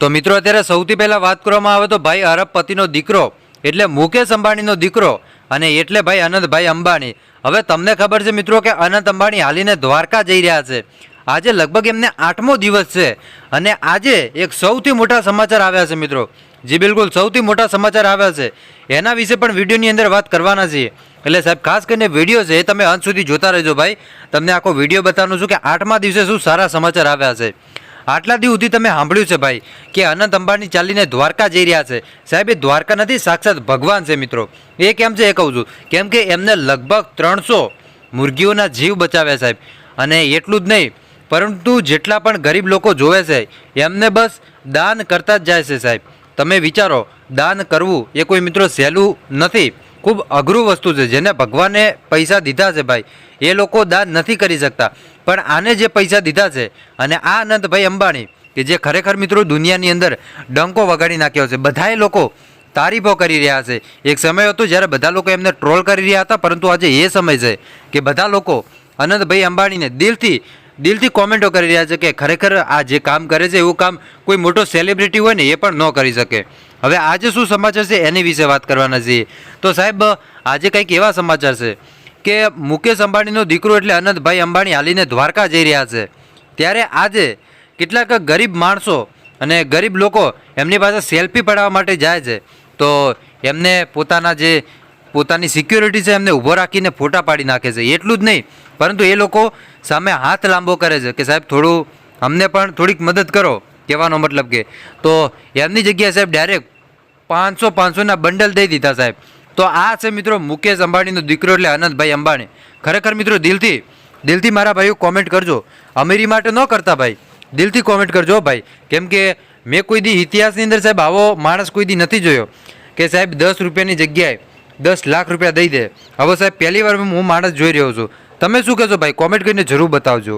તો મિત્રો, અત્યારે સૌથી પહેલાં વાત કરવામાં આવે તો ભાઈ અરબપતિનો દીકરો, એટલે મુકેશ અંબાણીનો દીકરો અને એટલે ભાઈ અનંતભાઈ અંબાણી. હવે તમને ખબર છે મિત્રો કે અનંત અંબાણી હાલીને દ્વારકા જઈ રહ્યા છે. આજે લગભગ એમને આઠમો દિવસ છે અને આજે એક સૌથી મોટા સમાચાર આવ્યા છે મિત્રો. જે બિલકુલ, સૌથી મોટા સમાચાર આવ્યા છે. એના વિશે પણ વિડીયોની અંદર વાત કરવાના છીએ. એટલે સાહેબ, ખાસ કરીને વીડિયો છે એ તમે અંત સુધી જોતા રહેજો ભાઈ. તમને આખો વીડિયો બતાવવાનું છું કે આઠમા દિવસે શું સારા સમાચાર આવ્યા છે. આટલા દિવસ સુધી તમે સાંભળ્યું છે ભાઈ કે અનંત અંબાણી ચાલીને દ્વારકા જઈ રહ્યા છે. સાહેબ, એ દ્વારકા નથી, સાક્ષાત ભગવાન છે મિત્રો. એ કેમ છે એ કહું છું? કેમ કે એમને લગભગ ત્રણસો મુરગીઓના જીવ બચાવ્યા સાહેબ. અને એટલું જ નહીં, પરંતુ જેટલા પણ ગરીબ લોકો જોવે છે, એમને બસ દાન કરતા જ જાય છે સાહેબ. તમે વિચારો, દાન કરવું એ કોઈ મિત્રો સહેલું નથી. ખૂબ અઘરું વસ્તુ છે, જેને ભગવાને પૈસા દીધા છે ભાઈ. એ લોકો દાન નથી કરી શકતા. પણ આને જે પૈસા દીધા છે, અને આ અનંતભાઈ અંબાણી, કે જે ખરેખર મિત્રો દુનિયાની અંદર ડંકો વગાડી નાખ્યો છે, બધાએ લોકો તારીફો કરી રહ્યા છે. એક સમય હતો જ્યારે બધા લોકો એમને ટ્રોલ કરી રહ્યા હતા, પરંતુ આજે એ સમય છે કે બધા લોકો અનંતભાઈ અંબાણીને દિલથી દિલથી કોમેન્ટો કરી રહ્યા છે કે ખરેખર આ જે કામ કરે છે, એવું કામ કોઈ મોટો સેલિબ્રિટી હોય ને એ પણ ન કરી શકે. હવે આજે શું સમાચાર છે એની વિશે વાત કરવાના છીએ. તો સાહેબ, આજે કંઈક એવા સમાચાર છે કે મુકેશ અંબાણીનો દીકરો એટલે અનંતભાઈ અંબાણી હાલીને દ્વારકા જઈ રહ્યા છે. ત્યારે આજે કેટલાક ગરીબ માણસો અને ગરીબ લોકો એમની પાસે સેલ્ફી પડાવવા માટે જાય છે. તો એમને પોતાના જે પોતાની સિક્યોરિટી છે એમને ઊભો રાખીને ફોટા પાડી નાખે છે. એટલું જ નહીં, પરંતુ એ લોકો સામે હાથ લાંબો કરે છે કે સાહેબ થોડું અમને પણ થોડીક મદદ કરો. કહેવાનો મતલબ કે, તો એમની જગ્યાએ સાહેબ ડાયરેક્ટ પાંચસો પાંચસોના બંડલ દઈ દીધા સાહેબ. તો આ છે મિત્રો મુકેશ અંબાણીનો દીકરો એટલે અનંતભાઈ અંબાણી. ખરેખર મિત્રો દિલથી દિલથી મારા ભાઈઓ કોમેન્ટ કરજો. અમીરી માટે ન કરતા ભાઈ. દિલથી કોમેન્ટ કરજો ભાઈ. કેમ કે મેં કોઈ દી ઇતિહાસની અંદર સાહેબ આવો માણસ કોઈ દી નથી જોયો કે સાહેબ દસ રૂપિયાની જગ્યાએ દસ લાખ રૂપિયા દઈ દે. હવે સાહેબ પહેલી વાર હું માણસ જોઈ રહ્યો છું. તમે શું કહેશો ભાઈ? કોમેન્ટ કરીને જરૂર બતાવજો.